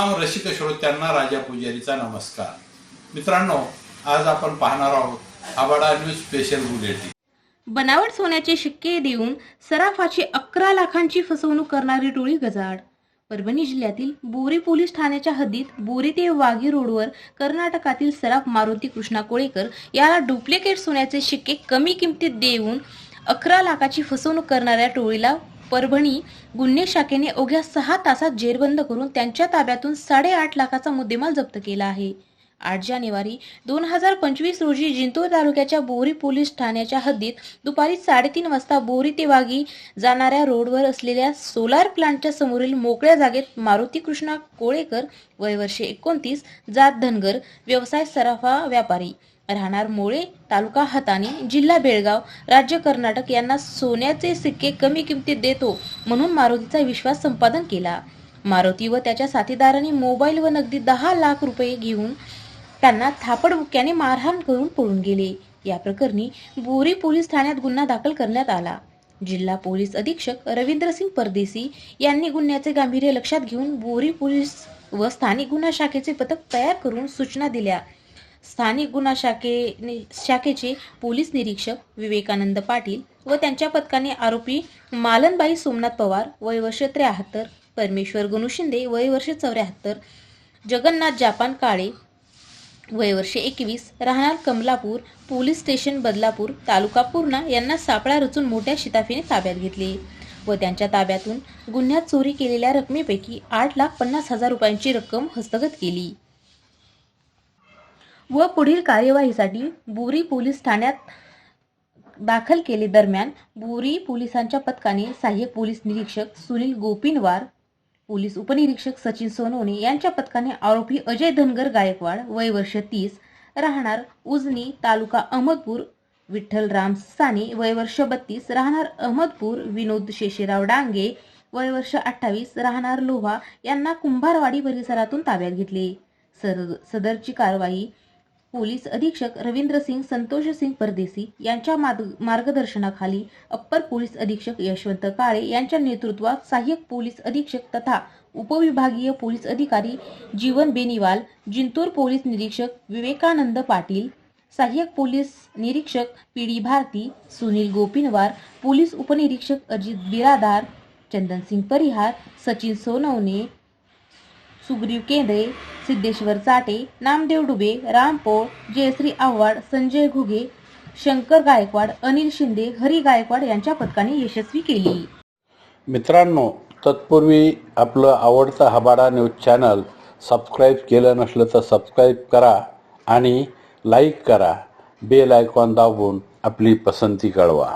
रसिक श्रोत्यांना राजा पुजारीचा नमस्कार. मित्रांनो आज आपण पाहणार आहोत आबाडा न्यूज स्पेशल बुलेटिन. बनावट सोन्याचे शिक्के देऊन सराफाची अकरा लाखांची फसवणूक करणारी टोळी गजाड परभणी जिल्ह्यातील बोरी पोलीस ठाण्याच्या हद्दीत बोरी ते वाघी रोडवर कर्नाटकातील सराफ मारुती कृष्णा कोळेकर याला डुप्लिकेट सोन्याचे शिक्के कमी किमतीत देऊन अकरा लाखाची फसवणूक करणाऱ्या टोळीला परभणी गुन्हे शाखेने अवघ्या सहा तासात जेरबंद करून त्यांच्या ताब्यातून साडेआठ लाखाचा मुद्देमाल जप्त केला आहे. आठ जानेवारी दोन हजार पंचवीस रोजी जिंतूर तालुक्याच्या बोरी पोलीस ठाण्याच्या हद्दीत दुपारी साडेतीन वाजता बोरी ते वागी जाणाऱ्या रोडवर असलेल्या सोलार प्लांटच्या समोरील मोकळ्या जागेत मारुती कृष्णा कोळेकर वय वर्षे एकोणतीस जात धनगर व्यवसाय सराफा व्यापारी राहणार मोळे तालुका हाताने जिल्हा बेळगाव. राज्य कर्नाटक यांना सोन्याचे सिक्के कमी किमतीत देतो म्हणून मारुतीचा विश्वास संपादन केला. मारुती व त्याच्या साथीदारांनी मोबाईल व नगदी दहा लाख रुपये घेऊन त्यांना थापडबुक्याने मारहाण करून पळून गेले. या प्रकरणी बोरी पोलीस ठाण्यात गुन्हा दाखल करण्यात आला. जिल्हा पोलीस अधीक्षक रवींद्रसिंग परदेसी यांनी गुन्ह्याचे गांभीर्य लक्षात घेऊन बोरी पोलीस व स्थानिक गुन्हा शाखेचे पथक तयार करून सूचना दिल्या. स्थानिक गुन्हा शाखे शाखेचे पोलीस निरीक्षक विवेकानंद पाटील व त्यांच्या पथकाने आरोपी मालनबाई सोमनाथ पवार वय वर्ष त्र्याहत्तर परमेश्वर गणू शिंदे वय वर्ष चौऱ्याहत्तर जगन्नाथ जापान काळे वय वर्ष एकवीस राहणार कमलापूर पोलीस स्टेशन बदलापूर तालुका पूर्णा यांना सापळा रचून मोठ्या शिताफीने ताब्यात घेतले व त्यांच्या ताब्यातून गुन्ह्यात चोरी केलेल्या रकमेपैकी आठ लाख पन्नास हजार रुपयांची रक्कम हस्तगत केली. व पुढील कार्यवाहीसाठी बुरी पोलीस ठाण्यात दाखल केले दरम्यान बुरी पोलिसांच्या पथकाने सहाय्यक पोलीस निरीक्षक सुनील गोपिनवार पोलीस उपनिरीक्षक सचिन सोनवणे यांच्या पथकाने आरोपी अजय धनगर गायकवाड वय वर्ष तीस राहणार उजनी तालुका अहमदपूर विठ्ठल राम साने वय वर्ष बत्तीस राहणार अहमदपूर विनोद शेषेराव डांगे वय वर्ष अठ्ठावीस राहणार लोहा यांना कुंभारवाडी परिसरातून ताब्यात घेतले. सर सदरची कारवाई पोलीस अधीक्षक रवींद्र सिंग संतोष सिंग परदेसी यांच्या मार्गदर्शनाखाली अप्पर पोलीस अधीक्षक यशवंत काळे यांच्या नेतृत्वात सहाय्यक पोलीस अधीक्षक तथा उपविभागीय पोलीस अधिकारी जीवन बेनिवाल जिंतूर पोलीस निरीक्षक विवेकानंद पाटील सहाय्यक पोलीस निरीक्षक P D Bharati Sunil Gopinwar police उपनिरीक्षक अजित बिरादार चंदनसिंग परिहार सचिन सोनवणे सुग्रीव केंद्रे सिद्धेश्वर चाटे नामदेव डुबे राम पोळ जयश्री आव्हाड संजय घुगे शंकर गायकवाड अनिल शिंदे हरी गायकवाड यांच्या पथकाने यशस्वी केली. मित्रांनो तत्पूर्वी आपलं आवडतं हबाडा न्यूज चॅनल सबस्क्राईब केलं नसलं तर सबस्क्राईब करा आणि लाईक करा. बेल आयकॉन दाबून आपली पसंती कळवा.